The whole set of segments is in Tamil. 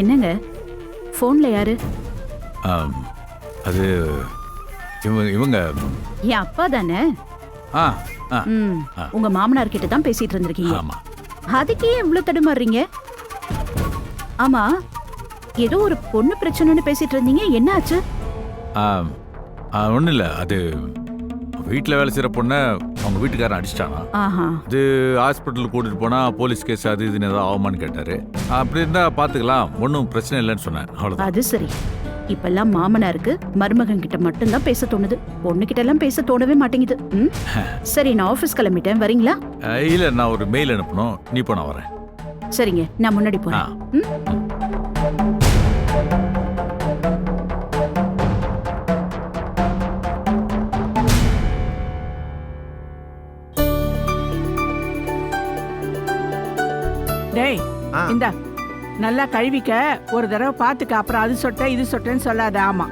என்னங்க? ஃபோன்ல யாரு? அது இவங்க இவங்க. என் அப்பா தானே. உங்க மாமனார் கிட்ட தான் பேசிட்டு இருந்திருக்கீங்க. அதுக்கே இவ்வளவு தடுமாறுறீங்க? ஆமா ஏதோ ஒரு பொண்ணு பிரச்சனைன்னு பேசிட்டு இருந்தீங்க என்ன ஆச்சு ஒன்றும் இல்லை அது வீட்டில் வேலை செய்கிற பொண்ணை அவங்க வீட்டுக்காரன் அடிச்சிட்டானா? ஆஹா. அது ஹாஸ்பிட்டலுக்கு கூட்டிட்டு போனால் போலீஸ் கேஸ் அது இதுன்னு ஏதாவது ஆகுமான்னு கேட்டார். அப்படி இருந்தால் பார்த்துக்கலாம் ஒன்றும் பிரச்சனை இல்லைன்னு சொன்னேன் அவ்வளோதான் அது சரி. இப்பெல்லாம் மாமனாருக்கு மருமகன் கிட்ட மட்டும்தான் பேச தோணுது. பொண்ணு கிட்ட எல்லாம் பேச தோணவே மாட்டேங்குது. ம்? சரி நான் ஆபீஸ் கிளம்பிட்டேன். வரீங்களா? இல்லை நான் ஒரு மெயில் அனுப்பணும். நீ நான் வரேன். சரிங்க நான் முன்னாடி ஆ. போறேன் ம்? இந்தா நல்லா கழுவிக்க. ஒரு தடவை பார்த்துக்க. அப்புறம் அது சொட்ட இது சொட்டேன்னு சொல்லாத. ஆமா.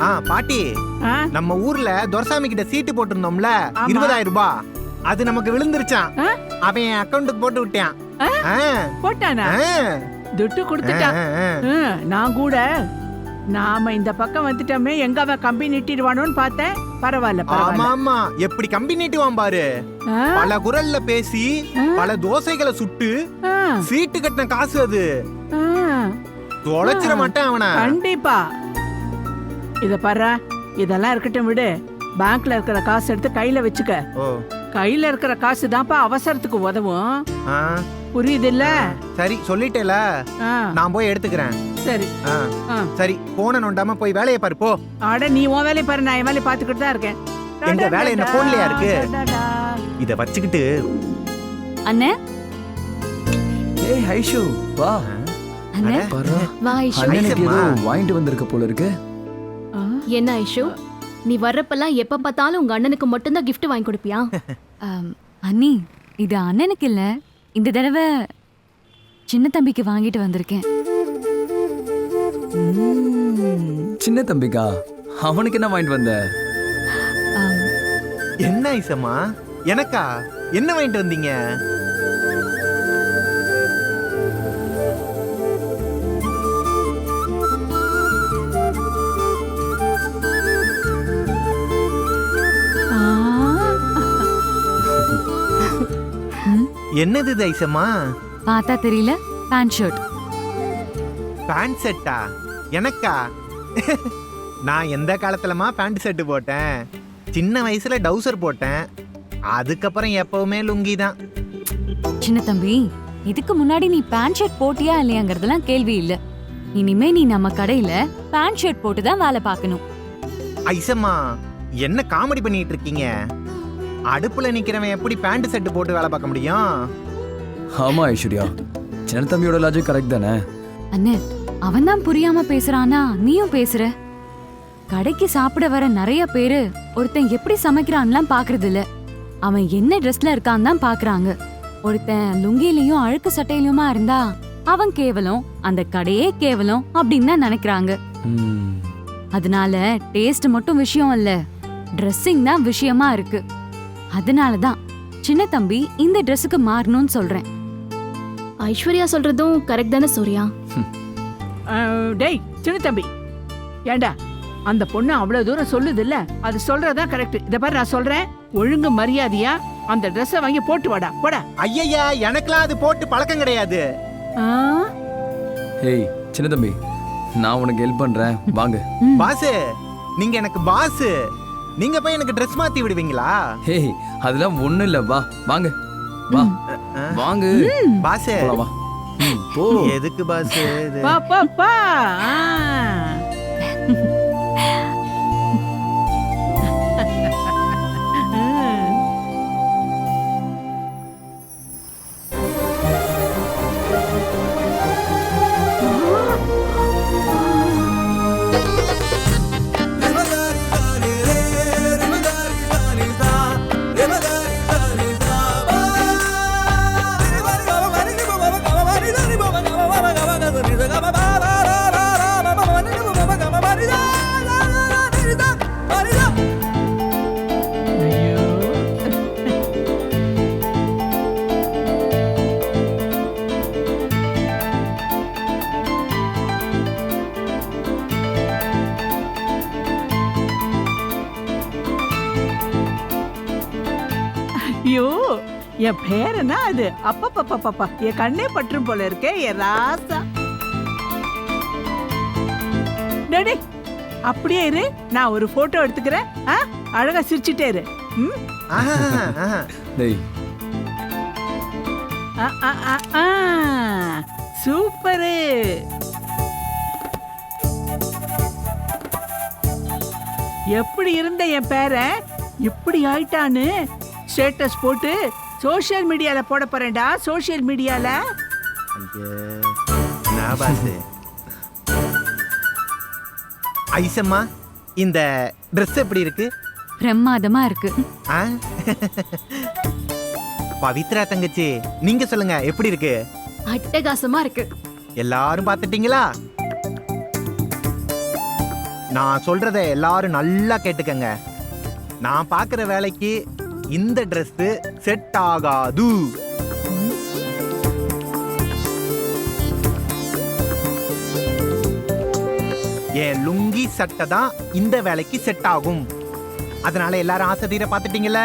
ஆ. பாட்டி. ஆ? நம்ம ஊர்ல துரசாமி கிட்ட சீட்டு போட்டிருந்தோம்ல. ஆமா. இருபதாயிரம் ரூபாய் அது நமக்கு விழுந்துருச்சான் ஆ? அவன் என் அக்கௌண்ட்டுக்கு போட்டு விட்டான். ஆ? ஆ, போட்டானா? ஆ, துட்டு கொடுத்துட்டான். ஆ, ஆ. ம், நான் கூட நாம இந்த பக்கம் வந்துட்டோமே. எங்க அவன் கம்பி நிட்டிடுவானோன்னு பார்த்தேன். பரவாயில்ல ஆமா ஆமா எப்படி கம்பி நீட்டுவான் பாரு. பல குரல்ல பேசி. பல தோசைகளை சுட்டு சீட்டு கட்டின காசு அது. தொலைச்சிட. மாட்டேன் அவன. கண்டிப்பா. இத பாரு இதெல்லாம் இருக்கட்டும் விடு. பேங்க்ல இருக்கிற காசு எடுத்து கையில வச்சுக்க. ஓ. கையில இருக்கிற காசு தான்ப்பா அவசரத்துக்கு உதவும். ஆ, புரியுது இல்ல? சரி சொல்லிட்டேல. நான் போய் எடுத்துக்கிறேன். சரி. ஆ, ஆ. சரி போன நோண்டாம போய் வேலையை பாரு போ. அட நீ உன் வேலையை பாரு நான் என் வேலையை பார்த்துக்கிட்டு தான் இருக்கேன். எங்க வேலை என்ன போன்லயா இருக்கு? இத வச்சுக்கிட்டு. அண்ணே? ஏய் ஐஷு வா. அண்ணே? பாரு வா ஐஷு. அண்ணனுக்கு ஏதோ ஐசம்மா. வாங்கிட்டு வந்திருக்க போல இருக்கு. ஆ, என்ன ஐஷு? நீ வர்றப்பெல்லாம் எப்ப பார்த்தாலும் உங்க அண்ணனுக்கு மட்டும்தான் gift வாங்கி கொடுப்பியா? ஆம், அண்ணி இது அண்ணனுக்கு இல்ல. இந்த தடவை சின்ன தம்பிக்கு வாங்கிட்டு வந்திருக்கேன். சின்ன தம்பிக்கா அவனுக்கு என்ன வாங்கிட்டு வந்த? என்ன ஐசம்மா? எனக்கா? என்ன வாங்கிட்டு வந்தீங்க? என்னது ஐசம்மா? பார்த்தா தெரியல பேண்ட் ஷர்ட் பேண்ட் செட்டா எனக்கா? நான் எந்த காலத்துலமா பேண்ட் செட்டு போட்டேன்? சின்ன வயசுல டவுசர் போட்டேன். அதுக்கப்புறம் எப்பவுமே லுங்கி தான். சின்ன தம்பி இதுக்கு முன்னாடி நீ பேண்ட் ஷர்ட் போட்டியா இல்லையாங்கிறதெல்லாம் கேள்வி இல்ல. இனிமே நீ நம்ம கடையில பேண்ட் ஷர்ட் போட்டு தான் வேலை பார்க்கணும். ஐசம்மா என்ன காமெடி பண்ணிட்டு இருக்கீங்க? அடுப்புல நிக்கிறவன் எப்படி பேண்ட் செட்டு போட்டு வேலை பார்க்க முடியும்? ஆமா ஐஸ்வர்யா. சின்ன தம்பியோட லாஜிக் கரெக்ட் தானே? அண்ணே அவன் தான் புரியாம பேசுறானா நீயும் பேசுற? கடைக்கு சாப்பிட வர நிறைய பேரு ஒருத்தன் எப்படி சமைக்கிறான்லாம் பாக்குறது இல்ல அவன் என்ன ட்ரெஸ்ல இருக்கான் தான் பாக்குறாங்க. ஒருத்தன் லுங்கிலையும் அழுக்கு சட்டையிலுமா இருந்தா அவன் கேவலம் அந்த கடையே கேவலம் அப்படின்னு தான் நினைக்கிறாங்க. ம், அதனால டேஸ்ட் மட்டும் விஷயம் இல்ல ட்ரெஸ்ஸிங் தான் விஷயமா இருக்கு. அதனால தான் சின்ன தம்பி இந்த ட்ரெஸ்ஸுக்கு மாறணும்னு சொல்றேன். ஐஸ்வர்யா சொல்றதும் கரெக்ட் தானே சூர்யா? டேய் சின்ன தம்பி. ஏண்டா அந்த பொண்ணு அவ்வளவு தூரம் சொல்லுது இல்ல அது சொல்றதா கரெக்ட் இத பாரு நான் சொல்றேன். ஒழுங்கு மரியாதையா அந்த ட்ரெஸ்ஸை வாங்கி போட்டு வாடா போடா. ஐயய்யா எனக்கெல்லாம் அது போட்டு பழக்கம் கிடையாது. ஏய் சின்ன தம்பி நான் உனக்கு ஹெல்ப் பண்றேன். வாங்க. பாசு நீங்க எனக்கு பாஸ் நீங்க போய் எனக்கு ட்ரெஸ் மாத்தி விடுவீங்களா? ஹேய் அதெல்லாம் ஒண்ணும் இல்ல. வா வாங்க. வா. வாங்க. பாசு. போலாம் வா. எதுக்கு பாஸ் பா பா பா. என் பேரனா அது? அப்பப்பப்பப்பப்பா. என் கண்ணே பற்றும் போல இருக்கே என் ராசா. டேடி அப்படியே இரு. நான் ஒரு போட்டோ எடுத்துக்கிறேன். ஆ? அழகா சிரிச்சிட்டே இரு. ம். டேய். ஆ, ஆ, ஆ, ஆ. சூப்பரு. எப்படி இருந்த என் பேரன்? இப்படி ஆயிட்டான்னு ஸ்டேட்டஸ் போட்டு சோஷியல் மீடியால போட போறேன்டா. சோஷியல் மீடியால. நான் ஐசம்மா இந்த Dress எப்படி இருக்கு? பிரமாதமா இருக்கு. ஆ? பவித்ரா தங்கச்சி நீங்க சொல்லுங்க எப்படி இருக்கு? அட்டகாசமா இருக்கு. எல்லாரும் பார்த்துட்டீங்களா? நான் சொல்றத எல்லாரும் நல்லா கேட்டுக்கங்க. நான் பார்க்குற வேலைக்கு இந்த Dress செட் ஆகாது என் லுங்கி சட்டை தான் இந்த வேலைக்கு செட் ஆகும் அதனால எல்லாரும் ஆசை தீர பார்த்துட்டீங்கல்ல?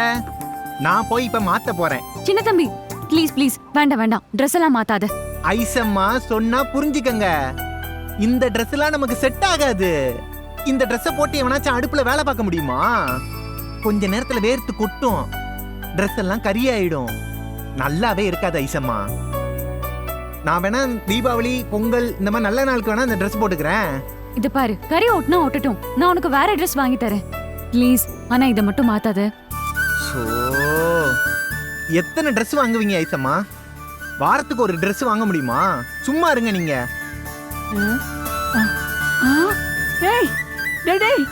நான் போய் இப்ப மாத்த போறேன். சின்ன தம்பி ப்ளீஸ் ப்ளீஸ் வேண்டாம் வேண்டாம். ட்ரெஸ் எல்லாம் மாத்தாத. ஐசம்மா சொன்னா புரிஞ்சுக்கங்க. இந்த Dress எல்லாம் நமக்கு செட் ஆகாது. இந்த Dress-அ போட்டு எவனாச்சும் அடுப்புல வேலை பார்க்க முடியுமா? கொஞ்ச நேரத்துல வேர்த்து கொட்டும். Dress எல்லாம் கரியாயிடும் நல்லாவே இருக்காது ஐசம்மா. நான் வேணா தீபாவளி பொங்கல் இந்த மாதிரி நல்ல நாளுக்கு வேணா இந்த Dress போட்டுக்கிறேன். இது பாரு கறி ஓட்டுனா ஓட்டட்டும். நான் உனக்கு வேற ட்ரெஸ் வாங்கி தரேன். ப்ளீஸ் ஆனா இதை மட்டும் மாத்தாத. ஸோ எத்தனை Dress வாங்குவீங்க ஐசம்மா? வாரத்துக்கு ஒரு Dress வாங்க முடியுமா? சும்மா இருங்க நீங்க. ஆ, டேய் டேய் டேய்.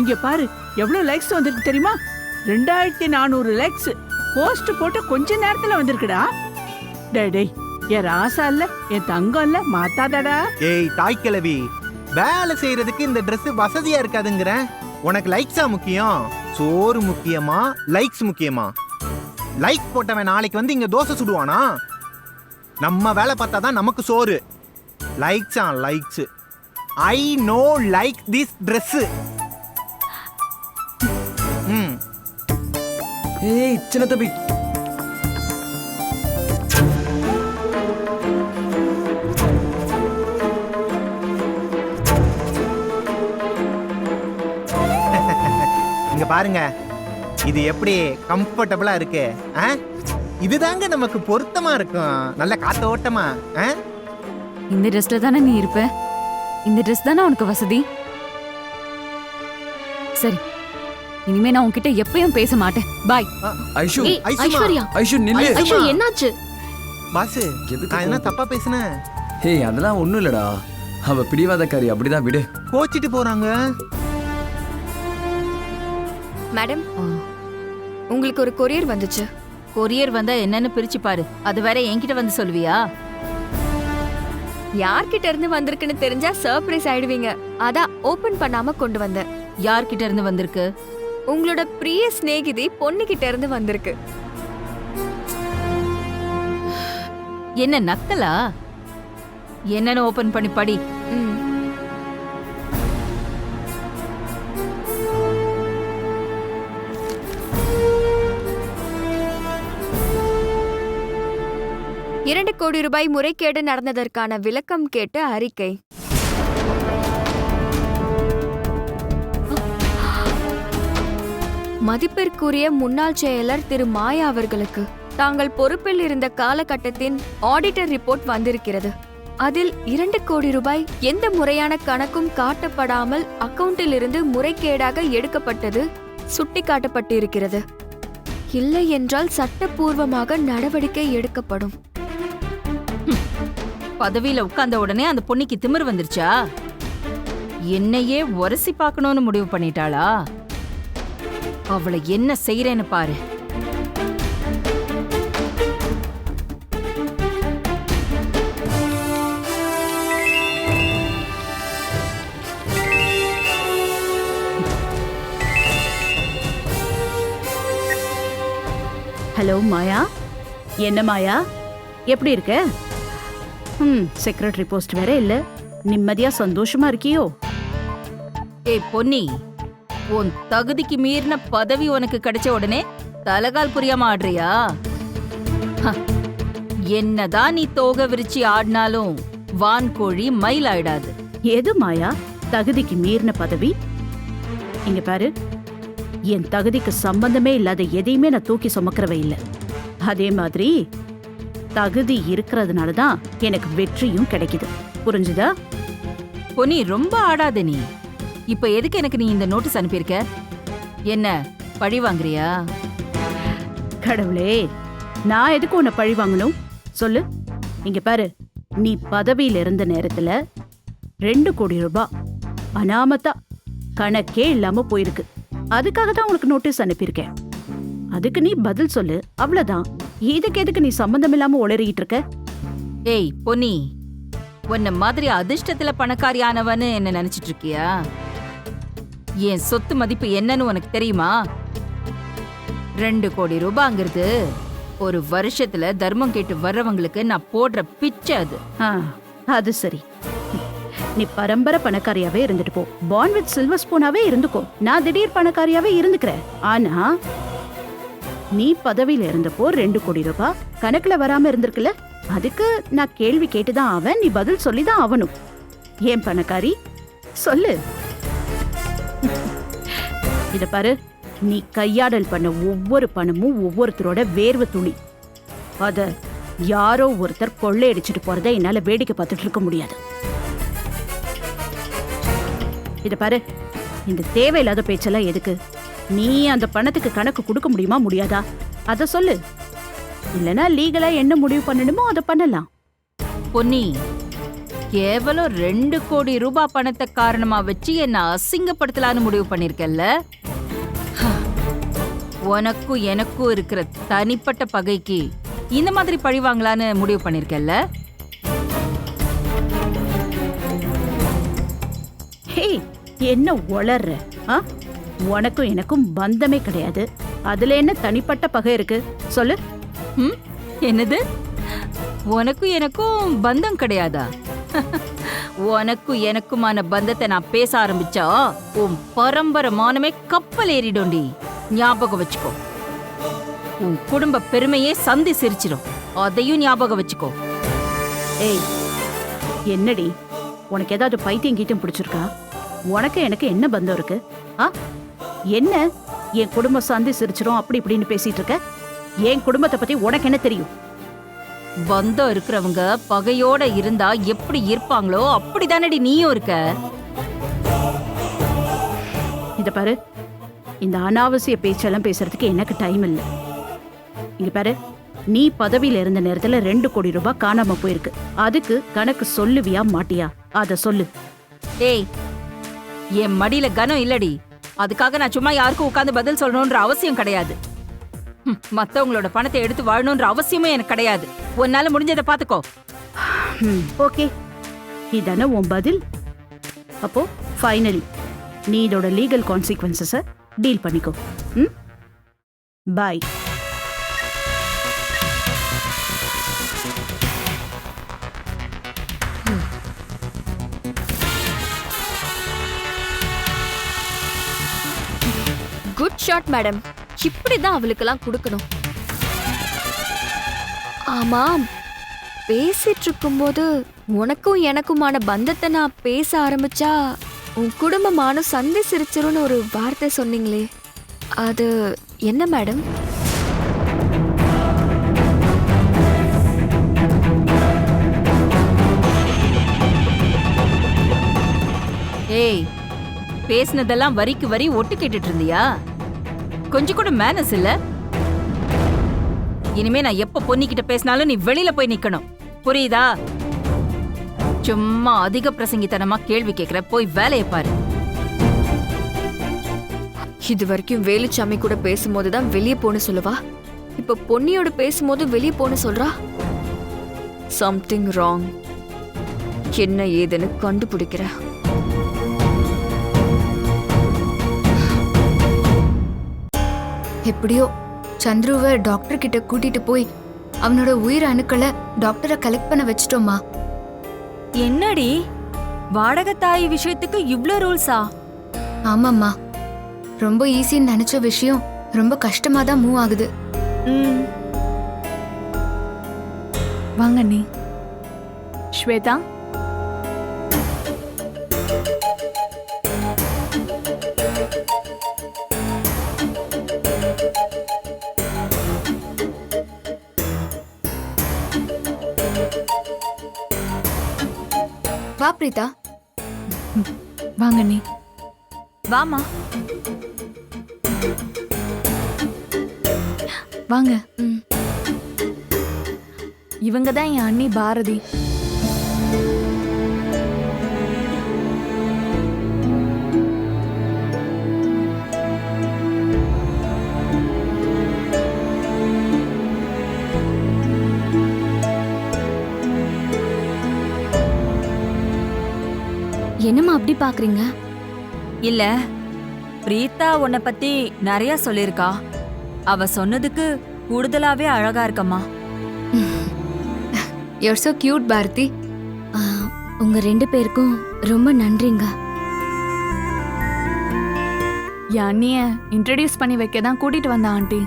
இங்க பாரு எவ்வளவு லைக்ஸ் வந்திருக்கு தெரியுமா? ரெண்டாயிரத்தி நானூறு லெக்ஸ் போஸ்ட் போட்டு கொஞ்ச நேரத்துல வந்திருக்குடா. டேய் டேய் என் ராசா இல்ல என் தங்கம் இல்ல மாத்தாதடா. ஏய் தாய் கிழவி வேலை செய்யறதுக்கு இந்த Dress வசதியா இருக்காதுங்கிற. உனக்கு லைக்ஸா முக்கியம். சோறு முக்கியமா? லைக்ஸ் முக்கியமா? லைக் போட்டவன் நாளைக்கு வந்து இங்க தோசை சுடுவானா? நம்ம வேலை பார்த்தா தான் நமக்கு சோறு. லைக்ஸா likes I know like this Dress. ஏய் சின்ன தம்பி. இங்க பாருங்க. இது எப்படி கம்ஃபர்டபுளா இருக்கு ஆ? இதுதாங்க நமக்கு பொருத்தமா இருக்கும். நல்ல காத்தோட்டமா ஆ? இந்த ட்ரெஸ்ல தானே நீ இருப்ப? இந்த ட்ரெஸ் தானே உனக்கு வசதி? சரி இனிமே நான் உன்கிட்ட எப்பயும் பேச மாட்டேன். பாய் ஐஷு. ஐஸ்வர்யா. ஐஷு நில்லு. ஐஷு. என்னாச்சு? பாசு எதுக்கு நான் என்ன? தப்பா பேசுனேன் ஏய் அதெல்லாம் ஒண்ணும் இல்லடா. அவ பிடிவாதக்காரி அப்படிதான் விடு. கோச்சிட்டு போறாங்க. மேடம் உங்களுக்கு ஒரு கொரியர் வந்துச்சு. கொரியர் வந்தா என்னன்னு பிரிச்சு பாரு. அது வேற என்கிட்ட வந்து சொல்லுவியா? யார்கிட்ட இருந்து வந்திருக்குன்னு தெரிஞ்சா சர்ப்ரைஸ் ஆயிடுவீங்க. அதான் ஓபன் பண்ணாம கொண்டு வந்தேன். யார்கிட்ட இருந்து வந்திருக்கு? உங்களோட பிரிய சிநேகிதி பொண்ணுகிட்ட இருந்து வந்திருக்கு. என்ன நக்கலா? என்னன்னு ஓபன் பண்ணி படி. இரண்டு கோடி ரூபாய் முறைகேடு நடந்ததற்கான விளக்கம் கேட்டு அறிக்கை. மதிப்பிற்குரிய முன்னாள் செயலர் திரு மாயா அவர்களுக்கு தாங்கள் பொறுப்பில் இருந்த காலகட்டத்தின் ஆடிட்டர் ரிப்போர்ட் வந்திருக்கிறது. அதில் இரண்டு கோடி ரூபாய் எந்த முறையான கணக்கும் காட்டப்படாமல் அக்கவுண்டில் இருந்து முறைகேடாக எடுக்கப்பட்டது சுட்டிக்காட்டப்பட்டிருக்கிறது. இல்லை என்றால் சட்டப்பூர்வமாக நடவடிக்கை எடுக்கப்படும். பதவியில உட்கார்ந்த உடனே அந்த பொண்ணுக்கு திமிர் வந்துருச்சா? என்னையே உரசி பார்க்கணும்னு முடிவு பண்ணிட்டாளா? அவளை என்ன செய்யறேன்னு பாரு. ஹலோ மாயா? என்ன மாயா? எப்படி இருக்க? ம் செக்ரட்டரி போஸ்ட் வேற இல்ல. நிம்மதியா சந்தோஷமா இருக்கியோ? ஏய் பொன்னி. உன் தகுதிக்கு மீறின பதவி உனக்கு கிடைச்ச உடனே தலகால் புரியாம ஆடுறியா? என்னதான் நீ தோக விரிச்சு ஆடினாலும் வான்கோழி மயில் ஆயிடாது. எது மாயா? தகுதிக்கு மீறின பதவி? இங்க பாரு. என் தகுதிக்கு சம்பந்தமே இல்லாத எதையுமே நான் தூக்கி சுமக்கிறவ இல்ல. அதே மாதிரி தகுதி இருக்கிறதுனால தான் எனக்கு வெற்றியும் கிடைக்குது. புரிஞ்சுதா? பொன்னி ரொம்ப ஆடாத நீ. இப்ப எதுக்கு எனக்கு நீ இந்த நோட்டீஸ் அனுப்பியிருக்க? என்ன பழி வாங்குறியா? கடவுளே நான் எதுக்கு உன்னை பழி வாங்கணும்? சொல்லு. இங்க பாரு நீ பதவியில இருந்த நேரத்துல ரெண்டு கோடி ரூபாய் அனாமத்தா கணக்கே இல்லாம போயிருக்கு. அதுக்காக தான் உனக்கு நோட்டீஸ் அனுப்பியிருக்கேன். அதுக்கு நீ பதில் சொல்லு. அவ்வளவுதான். இதுக்கு எதுக்கு நீ சம்பந்தம் இல்லாம உளறிட்டு இருக்க? ஏய் பொன்னி உன்ன மாதிரி அதிர்ஷ்டத்துல பணக்காரியானவன்னு என்ன நினைச்சிட்டு இருக்கியா? என் சொத்து மதிப்பு என்னன்னு உனக்கு தெரியுமா? ரெண்டு கோடி ரூபாங்கிறது ஒரு வருஷத்துல தர்மம் கேட்டு வர்றவங்களுக்கு நான் போடுற பிச்சை அது. ஆ, அது சரி. நீ பரம்பரை பணக்காரியாவே இருந்துட்டு போ. பான் வித் சில்வர் ஸ்பூனாவே இருந்துக்கோ. நான் திடீர் பணக்காரியாவே இருந்துக்கிறேன். ஆனா நீ பதவியில இருந்தப்போ ரெண்டு கோடி ரூபாய் கணக்குல வராம இருந்திருக்குல்ல? அதுக்கு நான் கேள்வி கேட்டுதான் ஆவேன். நீ பதில் சொல்லிதான் ஆவணும். ஏன் பணக்காரி? சொல்லு. இத பாரு நீ கையாடல் பண்ண ஒவ்வொரு பணமும் ஒவ்வொருத்தரோட வேர்வை துளி அத யாரோ ஒருத்தர் கொள்ளையடிச்சிட்டு போறதை என்னால வேடிக்கை பார்த்துட்டு இருக்க முடியாது. இத பாரு இந்த தேவையில்லாத பேச்செல்லாம் எதுக்கு? நீ அந்த பணத்துக்கு கணக்கு கொடுக்க முடியுமா முடியாதா? அத சொல்லு. இல்லனா லீகலா என்ன முடிவு பண்ணணுமோ அதை பண்ணலாம். பொன்னி கேவலம் ரெண்டு கோடி ரூபாய் பணத்தை காரணமா வச்சு என்ன அசிங்கப்படுத்தலான்னு முடிவு பண்ணிருக்கல்ல. உனக்கும் எனக்கும் இருக்கிற தனிப்பட்ட பகைக்கு இந்த மாதிரி பழி வாங்கலான்னு முடிவு பண்ணிருக்கல்ல என்ன உளர்ற? உனக்கும் எனக்கும் பந்தமே கிடையாது. அதுல என்ன தனிப்பட்ட பகை இருக்கு? சொல்லு? என்னது? உனக்கும் எனக்கும் பந்தம் கிடையாதா? உனக்கும் எனக்குமான பந்தத்தை நான் பேச ஆரம்பிச்சா உன் பரம்பரை மானமே கப்பல் ஏறிடும்டி. ஞாபகம் வச்சுக்கோ. உன் குடும்ப பெருமையே சந்தி சிரிச்சிடும் அதையும் ஞாபகம் வச்சுக்கோ. ஏய் என்னடி? உனக்கு ஏதாவது பைத்தியம் கீட்டம் பிடிச்சிருக்கா? உனக்கு எனக்கு என்ன பந்தம் இருக்கு? ஆ? என்ன? என் குடும்பம் சந்தி சிரிச்சிடும் அப்படி இப்படின்னு பேசிட்டு இருக்க? என் குடும்பத்தை பத்தி உனக்கு என்ன தெரியும்? பந்தம் இருக்கிறவங்க பகையோட இருந்தா எப்படி இருப்பாங்களோ அப்படிதானடி நீயும் இருக்க. இத பாரு. இந்த அனாவசிய பேச்செல்லாம் பேசுறதுக்கு எனக்கு டைம் இல்ல. இங்க பாரு. நீ பதவியில இருந்த நேரத்துல ரெண்டு கோடி ரூபாய் காணாம போயிருக்கு. அதுக்கு கணக்கு சொல்லுவியா மாட்டியா? அத சொல்லு. ஏய் என் மடியில கனம் இல்லடி. அதுக்காக நான் சும்மா யாருக்கும் உட்கார்ந்து பதில் சொல்லணும்ன்ற அவசியம் கிடையாது. மத்தவங்களோட பணத்தை எடுத்து வாழணும்ன்ற அவசியமும் எனக்கு கிடையாது. உன்னால முடிஞ்சதை பாத்துக்கோ. ஓகே. இதானே உன் பதில்? அப்போ ஃபைனலி நீ இதோட லீகல் கான்சிக்வன்சஸ டீல் பண்ணிக்கோ. ம்? பாய் குட் ஷாட் மேடம் இப்படிதான் அவளுக்கெல்லாம் கொடுக்கணும். ஆமாம். பேசிட்டு இருக்கும்போது உனக்கும் எனக்குமான பந்தத்தை நான் பேச ஆரம்பிச்சா உன் குடும்பமான சந்தி சிரிச்சிரும்னு ஒரு வார்த்தை சொன்னீங்களே. அது என்ன மேடம்? ஏய் பேசினதெல்லாம் வரிக்கு வரி ஒட்டு கேட்டுட்டு இருந்தியா? கொஞ்சம் கூட மேனஸ் இல்ல. இனிமே நான் எப்ப பொன்னிக்கிட்ட பேசினாலும் நீ வெளியில போய் நிக்கணும். புரியுதா? சும்மா அதிக பிரசங்கித்தனமா கேள்வி கேக்குற போய் வேலையை பாரு. இது வரைக்கும் வேலுச்சாமி கூட பேசும்போது தான் வெளியே போன்னு சொல்லுவா? இப்ப பொன்னியோட பேசும்போது வெளியே போன்னு சொல்றா? சம்திங் ராங் என்ன ஏதுன்னு கண்டுபிடிக்கிறேன் எப்படியோ சந்துருவை டாக்டர் கிட்ட கூட்டிட்டு போய் அவனோட உயிர் அணுக்களை டாக்டரை கலெக்ட் பண்ண வச்சிட்டோமா என்னடி? வாடகை தாய் விஷயத்துக்கு இவ்ளோ ரூல்ஸா ஆமாம்மா. ரொம்ப ஈஸின்னு நினைச்ச விஷயம் ரொம்ப கஷ்டமா தான் மூவ் ஆகுது. ம். வாங்க நீ ஸ்வேதா வா பிரீதா வாங்க நீ. வாமா வாங்க. இவங்க தான் என் அண்ணி பாரதி. என்னம்மா அப்படி பாக்குறீங்க? இல்ல பிரீத்தா உன்னை பத்தி நிறைய சொல்லிருக்கா அவ சொன்னதுக்கு கூடுதலாவே அழகா இருக்கம்மா. யூர் so கியூட் பாரதி உங்க ரெண்டு பேருக்கும் ரொம்ப நன்றிங்க. என் அண்ணிய இன்ட்ரடியூஸ் பண்ணி வைக்க தான் கூட்டிட்டு வந்த ஆண்டி.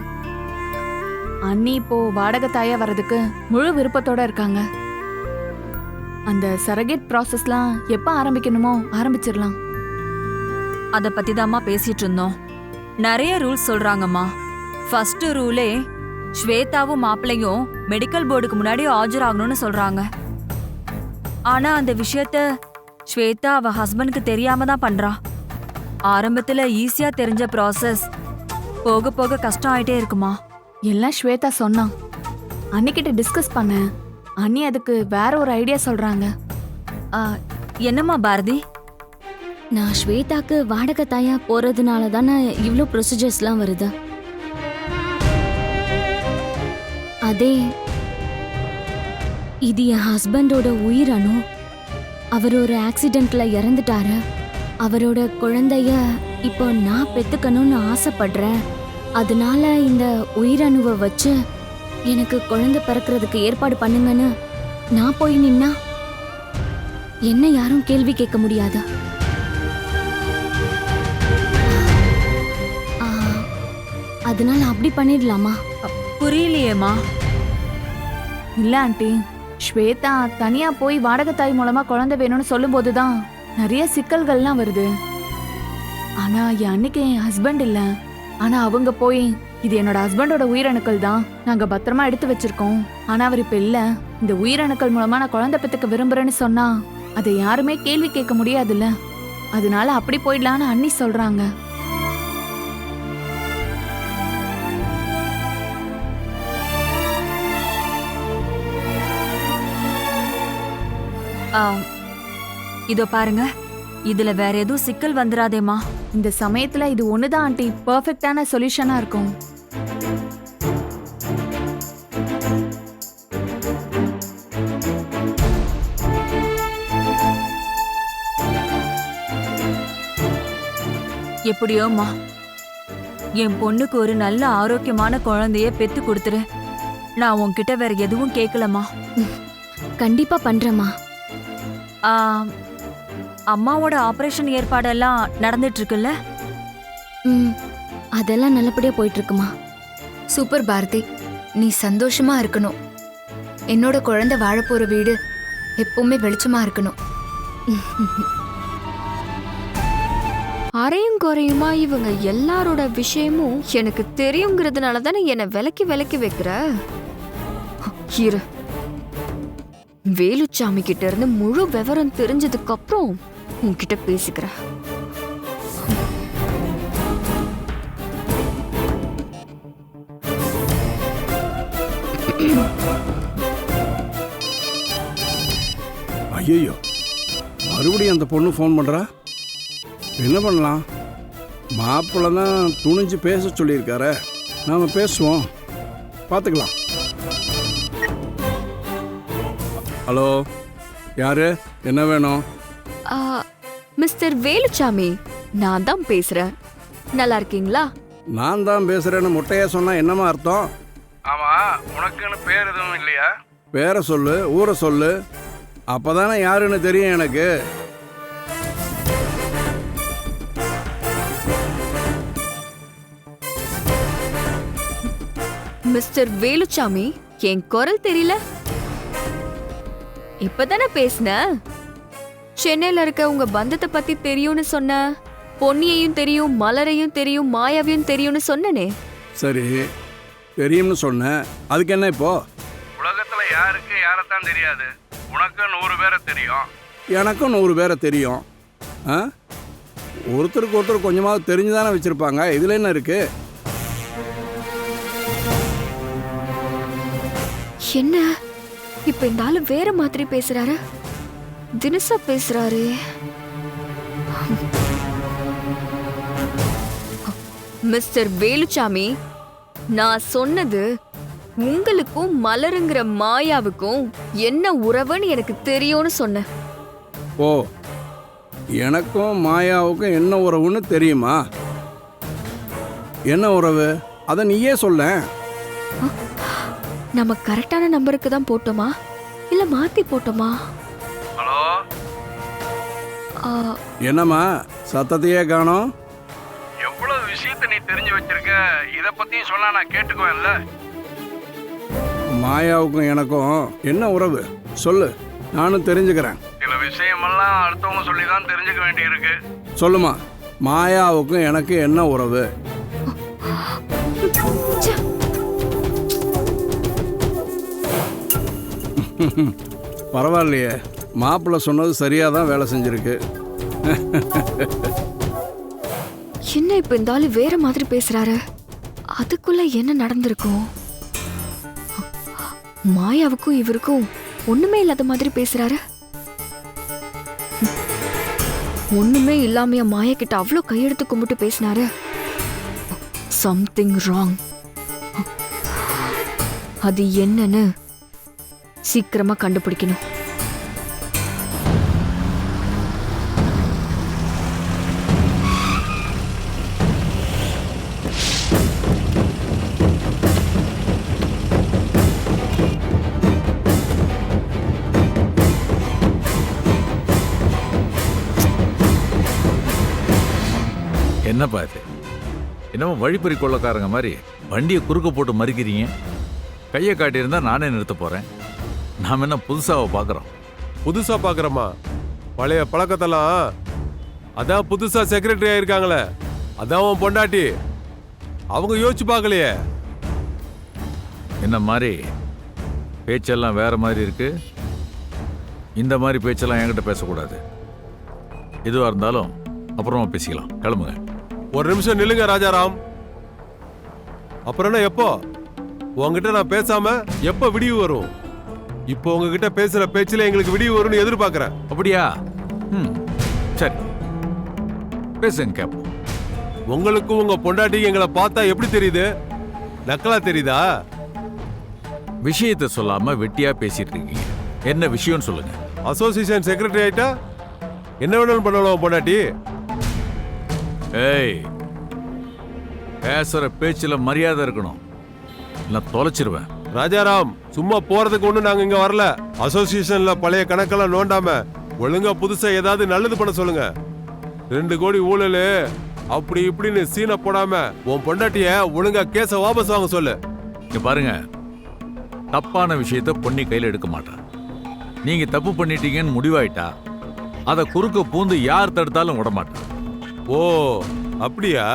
அண்ணி இப்போ வாடகை தாயா வர்றதுக்கு முழு விருப்பத்தோட இருக்காங்க. அந்த சரகேட் ப்ராசஸ்லாம் எப்போ ஆரம்பிக்கணுமோ ஆரம்பிச்சிடலாம். அத பத்தி தாம்மா பேசிட்டு இருந்தோம் நிறைய ரூல்ஸ் சொல்றாங்கம்மா. ஃபர்ஸ்ட் ரூலே ஸ்வேதாவும் மாப்பிள்ளையும் மெடிக்கல் போர்டுக்கு முன்னாடி ஆஜராகணும்னு சொல்றாங்க. ஆனா அந்த விஷயத்த ஸ்வேதா அவ ஹஸ்பண்டுக்கு தெரியாம தான் பண்றா. ஆரம்பத்துல ஈஸியா தெரிஞ்ச ப்ராசஸ் போக போக கஷ்டம் ஆயிட்டே இருக்குமா. எல்லாம் ஸ்வேதா சொன்னான். அன்னிக்கிட்ட டிஸ்கஸ் பண்ணேன் அண்ணி அதுக்கு வேற ஒரு ஐடியா சொல்றாங்க. என்னம்மா பாரதி? நான் ஸ்வேதாக்கு வாடகை தாயா போறதுனால தானே இவ்வளோ ப்ரொசீஜர்ஸ்லாம் வருது. அதே இது என் ஹஸ்பண்டோட உயிர் அணு அவர் ஒரு ஆக்சிடென்ட்ல இறந்துட்டாரு. அவரோட குழந்தைய இப்போ நான் பெத்துக்கணும்னு ஆசைப்படுறேன். அதனால இந்த உயிரணுவை வச்சு எனக்கு குழந்தை பிறக்கிறதுக்கு ஏற்பாடு பண்ணுங்கன்னு நான் போய் நின்னா என்ன யாரும் கேள்வி கேட்க முடியாதா? ஆ, அதனால அப்படி பண்ணிடலாமா? புரியலையேம்மா. இல்ல ஆண்டி ஸ்வேதா தனியா போய் வாடகை தாய் மூலமா குழந்தை வேணும்னு சொல்லும்போது தான் நிறைய சிக்கல்கள்லாம் வருது. ஆனா என் அன்னைக்கு என் ஹஸ்பண்ட் இல்ல. ஆனா அவங்க போய் இது என்னோட ஹஸ்பண்டோட உயிரணுக்கள் தான். நாங்க பத்திரமா எடுத்து வச்சிருக்கோம். ஆனா அவர் இப்ப இல்ல. இந்த உயிரணுக்கள் மூலமா நான் குழந்தை பெத்துக்க விரும்புறேன்னு சொன்னா அதை யாருமே கேள்வி கேட்க முடியாதுல்ல. அதனால அப்படி போயிடலான்னு அண்ணி சொல்றாங்க. ஆ, இதோ பாருங்க. இதுல வேற எதுவும் சிக்கல் வந்துராதேம்மா. இந்த சமயத்துல இது ஒண்ணுதான் ஆண்டி. பெர்ஃபெக்டான சொல்யூஷனா இருக்கும். எப்படியோம்மா? என் பொண்ணுக்கு ஒரு நல்ல ஆரோக்கியமான குழந்தைய பெத்து கொடுத்துரு. நான் உன்கிட்ட வேற எதுவும் கேட்கலம்மா கண்டிப்பா பண்றேம்மா. அம்மாவோட ஆபரேஷன் ஏற்பாடெல்லாம் நடந்துட்டு இருக்குல்ல ம் அதெல்லாம் நல்லபடியா போயிட்டு இருக்குமா சூப்பர் பாரதி. நீ சந்தோஷமா இருக்கணும். என்னோட குழந்தை வாழப்போற வீடு எப்பவுமே வெளிச்சமா இருக்கணும். அரையும் குறையுமா? இவங்க எல்லாரோட விஷயமும் எனக்கு தெரியுங்கிறதுனால தானே என்னை விலக்கி விலக்கி வைக்கிற? இரு. வேலுச்சாமி கிட்ட இருந்து முழு விவரம் தெரிஞ்சதுக்கு அப்புறம் உன்கிட்ட பேசிக்கிறேன். ஐயோ மறுபடியும் அந்த பொண்ணு ஃபோன் பண்ணுறா என்ன பண்ணலாம்? மாப்பிள்ளை தான் துணிஞ்சு பேச சொல்லியிருக்காரு. நாம் பேசுவோம். பார்த்துக்கலாம். ஹலோ. யார்? என்ன வேணும்? மிஸ்டர் வேலுச்சாமி நான் தான் பேசுறேன். நல்லா இருக்கீங்களா? நான் தான் பேசுகிறேன்னு முட்டையா சொன்னால் என்னமா அர்த்தம்? ஆமாம் உனக்குன்னு பேர் எதுவும் இல்லையா? பேரை சொல்லு ஊரை சொல்லு. அப்போ தானே யாருன்னு தெரியும் எனக்கு. மிஸ்டர் வேலுச்சாமி என் குரல் தெரியல? இப்பதானே பேசுன? சென்னையில இருக்க உங்க பந்தத்தை பத்தி தெரியும்னு சொன்ன பொன்னியையும் தெரியும் மலரையும் தெரியும் மாயாவையும் தெரியும்னு சொன்னனே. சரி தெரியும்னு சொன்னேன் அதுக்கு என்ன இப்போ? உலகத்துல யாருக்கு யாரைத்தான் தெரியாது? உனக்கு நூறு பேரை தெரியும். எனக்கும் நூறு பேரை தெரியும். ஆ? ஒருத்தருக்கு ஒருத்தர் கொஞ்சமாவது தெரிஞ்சு தானே வச்சுருப்பாங்க. இதில் என்ன இருக்குது என்ன? இப்ப இந்த ஆளு வேற மாதிரி பேசுறாரு. தினசா பேசுறாரு. மிஸ்டர் வேலுச்சாமி நான் சொன்னது உங்களுக்கும் மலருங்கிற மாயாவுக்கும் என்ன உறவுன்னு எனக்கு தெரியும்னு சொன்னேன். ஓ எனக்கும் மாயாவுக்கும் என்ன உறவுன்னு தெரியுமா? என்ன உறவு? அதை நீயே சொல்லேன் நம்ம கரெக்டான நம்பருக்கு தான் போட்டோமா? இல்ல மாத்தி போட்டோமா? என்னம்மா சத்தத்தையே காணோம். எவ்வளவு விஷயத்த நீ தெரிஞ்சு வச்சிருக்க? இத பத்தியும் சொன்னா நான் கேட்டுக்குவேன்ல. மாயாவுக்கும் எனக்கும் என்ன உறவு? சொல்லு நானும் தெரிஞ்சுக்கிறேன். சில விஷயமெல்லாம் அடுத்தவங்க சொல்லி தான் தெரிஞ்சுக்க வேண்டியிருக்கு. சொல்லுமா மாயாவுக்கும் எனக்கு என்ன உறவு? பரவாயில்லையே. மாப்பிள்ளை சொன்னது சரியாக தான் வேலை செஞ்சிருக்கு. என்ன இப்ப இந்த ஆளு வேற மாதிரி பேசுறாரு? அதுக்குள்ள என்ன நடந்திருக்கும்? மாயாவுக்கும் இவருக்கும் ஒண்ணுமே இல்லாத மாதிரி பேசுறாரு. ஒண்ணுமே இல்லாமைய மாயா கிட்ட அவ்வளோ கையெடுத்து கும்பிட்டு பேசினாரு. சம்திங் ராங் அது என்னன்னு சீக்கிரமா கண்டுபிடிக்கணும். என்னமோ வழிப்பறி கொள்ளக்காரங்க மாதிரி வண்டியை குறுக்க போட்டு மறிக்கிறீங்க. கையை காட்டியிருந்தா நானே நிறுத்த போறேன். நாம் என்ன புதுசாவை பார்க்குறோம் புதுசா பாக்குறமா? பழைய பழக்கத்தெல்லாம் அதான் புதுசா செக்ரட்டரி ஆயிருக்காங்களே. அதான் உன் பொண்டாட்டி. அவங்க யோசிச்சு பார்க்கலையே. என்ன மாதிரி? பேச்செல்லாம் வேற மாதிரி இருக்கு. இந்த மாதிரி பேச்செல்லாம் என்கிட்ட பேசக்கூடாது. எதுவாக இருந்தாலும் அப்புறமா பேசிக்கலாம். கிளம்புங்க. ஒரு நிமிஷம் நில்லுங்க ராஜாராம். அப்புறம் என்ன எப்போ? உங்ககிட்ட நான் பேசாம எப்போ விடிவு வரும்? இப்போ உங்ககிட்ட பேசுற பேச்சுல எங்களுக்கு விடிவு வரும்னு எதிர்பார்க்கறேன். அப்படியா? ம் சரி. பேசுங்க கேப்போம். உங்களுக்கும் உங்க பொண்டாட்டிக்கு எங்களை பார்த்தா எப்படி தெரியுது? நக்கலா தெரியுதா? விஷயத்தை சொல்லாம வெட்டியா பேசிட்டு இருக்கீங்க. என்ன விஷயம்னு சொல்லுங்க. அசோசியேஷன் செக்ரட்டரி ஆயிட்டா? என்ன வேணாலும் பண்ணலாம் பொண்டாட்டி. ஏய் பேசுற பேச்சுல மரியாதை இருக்கணும். நான் தொலைச்சிருவேன். ராஜாராம் சும்மா போறதுக்கு ஒண்ணு நாங்க இங்க வரல. அசோசியேஷன்ல பழைய கணக்கெல்லாம் நோண்டாம ஒழுங்கா புதுசா ஏதாவது நல்லது பண்ண சொல்லுங்க. ரெண்டு கோடி ஊழல் அப்படி இப்படின்னு சீனை போடாம உன் பொண்டாட்டிய ஒழுங்கா கேஸ வாபஸ் வாங்க சொல்லு. இங்க பாருங்க தப்பான விஷயத்த பொண்ணி கையில எடுக்க மாட்டான் நீங்க தப்பு பண்ணிட்டீங்கன்னு முடிவாயிட்டா அதை குறுக்க பூந்து யார் தடுத்தாலும் விட மாட்டான் ஓ அப்படியா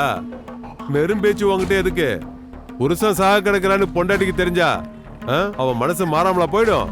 வெறும் பேச்சு உங்ககிட்ட எதுக்கு புருஷன் சாக கிடக்குறான்னு பொண்டாட்டிக்கு தெரிஞ்சா ஆ? அவன் மனசு மாறாமலா போயிடும்